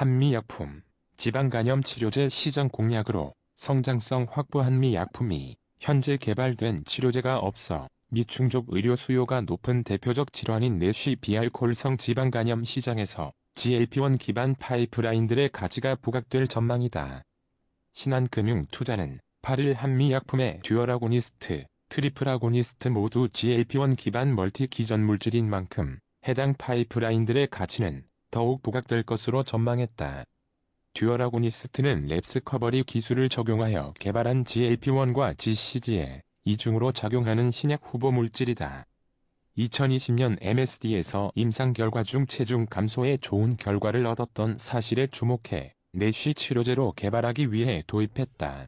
한미약품, 지방간염 치료제 시장 공약으로 성장성 확보 한미약품이 현재 개발된 치료제가 없어 미충족 의료 수요가 높은 대표적 질환인 내쉬 비알콜성 지방간염 시장에서 GLP-1 기반 파이프라인들의 가치가 부각될 전망이다. 신한금융투자는 8일 한미약품의 듀얼 아고니스트, 트리플 아고니스트 모두 GLP-1 기반 멀티 기전 물질인 만큼 해당 파이프라인들의 가치는 더욱 부각될 것으로 전망했다. 듀얼 아고니스트는 랩스 커버리 기술을 적용하여 개발한 GLP-1과 GCG에 이중으로 작용하는 신약 후보 물질이다. 2020년 MSD에서 임상 결과 중 체중 감소에 좋은 결과를 얻었던 사실에 주목해 내쉬 치료제로 개발하기 위해 도입했다.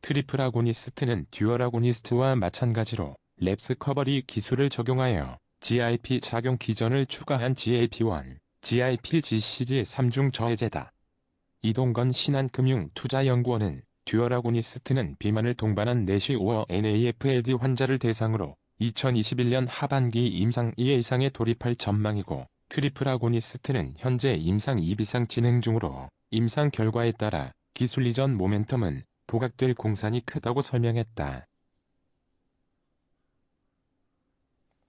트리플 아고니스트는 듀얼 아고니스트와 마찬가지로 랩스 커버리 기술을 적용하여 GIP 작용 기전을 추가한 GLP-1, GIP-GCG 3중 저해제다. 이동건 신한금융투자연구원은 듀얼 아고니스트는 비만을 동반한 내시오어 NAFLD 환자를 대상으로 2021년 하반기 임상 2회 이상에 돌입할 전망이고 트리플 아고니스트는 현재 임상 2비상 진행 중으로 임상 결과에 따라 기술 이전 모멘텀은 부각될 공산이 크다고 설명했다.